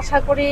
আশা করি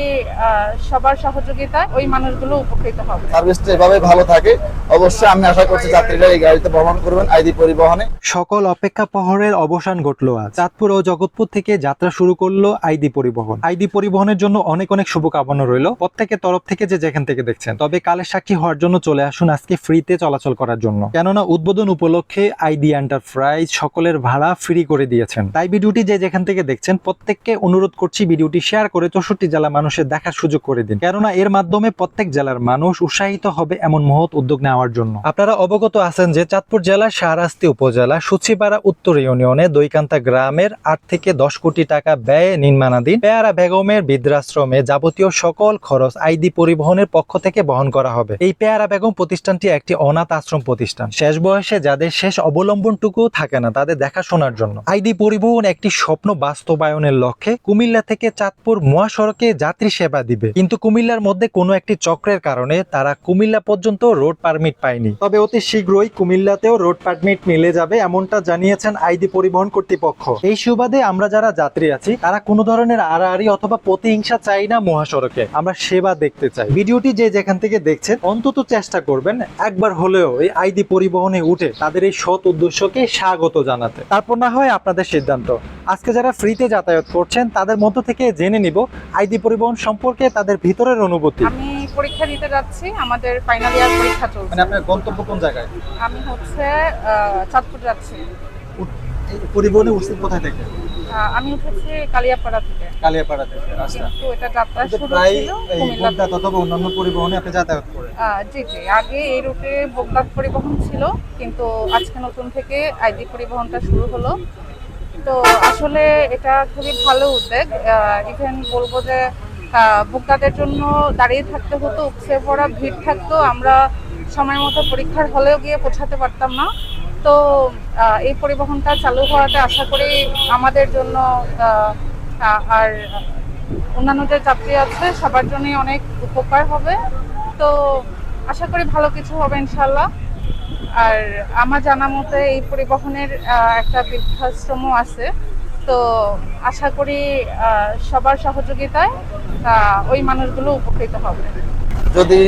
সবার সহযোগিতায় ওই মানুষগুলো উপকৃত হবে। সার্ভিসটা এভাবে ভালো থাকে। অবশ্যই আমি আশা করছি যাত্রীরা এই গাড়িতে ভ্রমণ করবেন আইডি পরিবহনে। সকল অপেক্ষা প্রহরের অবসান ঘটলো আজ। চাঁদপুর ও জগৎপুর থেকে যাত্রা শুরু করল আইডি পরিবহন। আইডি পরিবহনের জন্য অনেক অনেক শুভকামনা রইল। প্রত্যেকের তরফ থেকে যে যেখান থেকে দেখছেন। তবে কালের সাক্ষী হওয়ার জন্য চলে আসুন আজকে ফ্রিতে চলাচল করার জন্য। কেননা উদ্বোধন উপলক্ষে আইডি এন্টারপ্রাইজ সকলের ভাড়া ফ্রি করে দিয়েছেন। তাই ভিডিওটি যে যেখান থেকে দেখছেন প্রত্যেককে অনুরোধ করছি ভিডিওটি শেয়ার করে চৌষট্টি জেলা মানুষের দেখার সুযোগ করে দিন। কেননা এর মাধ্যমে প্রত্যেক জেলার মানুষ উৎসাহিত হবে এমন মহৎ উদ্যোগ নেওয়ার জন্য। আপনারা অবগত আছেন যে চাঁদপুর জেলার শাহরাস্তি উপজেলা সুচিপাড়া উত্তর ইউনিয়নে দৈকান্তা গ্রামের আট থেকে দশ কোটি টাকা ব্যয়ে নির্মাণাধীন পেয়ারা বেগমের বৃদ্ধাশ্রমে যাবতীয় সকল খরচ আইডি পরিবহনের পক্ষ থেকে বহন করা হবে। এই পেয়ারা বেগম প্রতিষ্ঠানটি একটি অনাথ আশ্রম প্রতিষ্ঠান। শেষ বয়সে যাদের শেষ অবলম্বনটুকু থাকে না, তাদের দেখাশোনার জন্য। আইডি পরিবহন একটি স্বপ্ন বাস্তবায়নের লক্ষ্যে কুমিল্লা থেকে চাঁদপুর মহাসড়কে যাত্রী সেবা দিবে। কিন্তু কুমিল্লার মধ্যে কোনো একটি চক্রের কারণে তারা কুমিল্লা পর্যন্ত রোড পারমিট পায়নি। তবে অতি শীঘ্রই কুমিল্লাতেও রোড পারমিট মিলে যাবে এমনটা জানিয়েছেন আইডি পরিবহন কর্তৃপক্ষ। এই সুবাদে আমরা যারা যাত্রী আছি, তারা কোনো ধরনের আড়াআড়ি অথবা প্রতিহিংসা চাই না মহাসড়কে। আমরা সেবা দেখতে চাই। ভিডিওটি যে যেখান থেকে দেখছেন, অন্তত চেষ্টা করবেন একবার হলেও এই আইডি পরিবহনে উঠে তাদের এই সৎ উদ্দেশ্যকে স্বাগত জানাতে। তারপর না হয় আপনাদের সিদ্ধান্ত। আজকে যারা ফ্রিতে যাতায়াত করছেন তাদের মধ্য থেকে জেনে নিব আইডি পরিবহন সম্পর্কে তাদের ভিতরের অনুভূতি। আমি পরীক্ষা দিতে যাচ্ছি আমাদের ফাইনাল ইয়ার পরীক্ষা চলছে। মানে আপনার গন্তব্য কোন জায়গায়? আমি হচ্ছে চাঁদপুর যাচ্ছি। পরিবহনে উঠছেন কোথায় থেকে? আমি উঠেছি কালিয়াপাড়া থেকে। কালিয়াপাড়া থেকে আচ্ছা। কিন্তু এটা যাত্রা শুরু ছিল এই কুমিল্লা অথবা অন্যান্য পরিবহনে আপনি যাতায়াত করেন? জি জি। আগে এই রুটে বোগদার পরিবহন ছিল কিন্তু আজকে নতুন থেকে আইডি পরিবহনটা শুরু হলো। তো আসলে এটা খুবই ভালো উদ্যোগ। ইভেন বলব যে ভোক্তাদের জন্য দাঁড়িয়ে থাকতে হতো উপসে পড়া ভিড় থাকতো। আমরা সময় মতো পরীক্ষার হলেও গিয়ে পৌঁছাতে পারতাম না। তো এই পরিবহনটা চালু হওয়াতে আশা করি আমাদের জন্য আর অন্যান্য যে যাত্রী আছে, সবার জন্যই অনেক উপকার হবে। তো, আশা করি ভালো কিছু হবে ইনশাল্লাহ আর আমার জানা মতে এই পরিবহনের একটা বৃদ্ধাশ্রমও আছে। তো আশা করি সবার সহযোগিতায় ওই মানুষগুলো উপকৃত হবে। যদি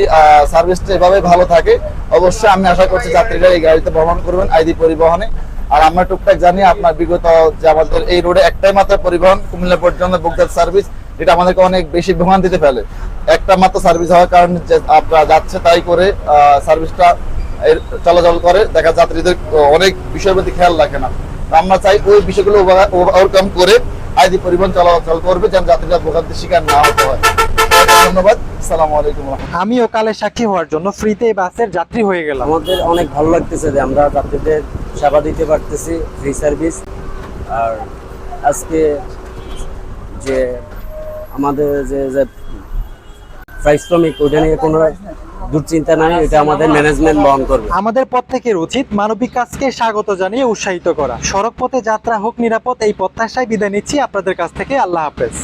সার্ভিসটা এভাবে ভালো থাকে, অবশ্যই আমি আশা করছি যাত্রীরা এই গাড়িতে ভ্রমণ করবেন আইডি পরিবহনে। আর আমরা টুকটাক জানি আপনার বিগত যে আমাদের এই রোডে একটাই মাত্র পরিবহন, কুমিল্লা পর্যন্ত বুকদার সার্ভিস এটা আমাদেরকে অনেক বেশি ভ্রমণ দিতে ফেলে। একটা মাত্র সার্ভিস হওয়ার কারণে আপনারা যাচ্ছে তাই করে সার্ভিসটা চলাচল করে দেখা যাত্রীদের অনেক বিষয়ের প্রতি খেয়াল রাখে না। আমরা চাই ওই বিষয়গুলো ওভারকাম করে আইডি পরিবহন চলাচল করবে যেন যাত্রীরা ভোগান্তির শিকার না হতে হয়। ধন্যবাদ। আসসালামু আলাইকুম আমিও কালে সাক্ষী হওয়ার জন্য ফ্রিতে বাসের যাত্রী হয়ে গেলাম। আমাদের অনেক ভালো লাগতেছে যে আমরা যাত্রীদের সেবা দিতে পারতেছি ফ্রি সার্ভিস আর আজকে যে আমাদের যে যে প্রাইস শ্রমিক ওইটা নিয়ে কোনো দুশ্চিন্তা নাই, এটা আমাদের ম্যানেজমেন্ট বহন করবে। আমাদের প্রত্যেকের উচিত মানবিক কাজকে স্বাগত জানিয়ে উৎসাহিত করা। সড়ক পথে যাত্রা হোক, নিরাপদ, এই প্রত্যাশায় বিদায় নিচ্ছি। আপনাদের কাছ থেকে আল্লাহ হাফেজ।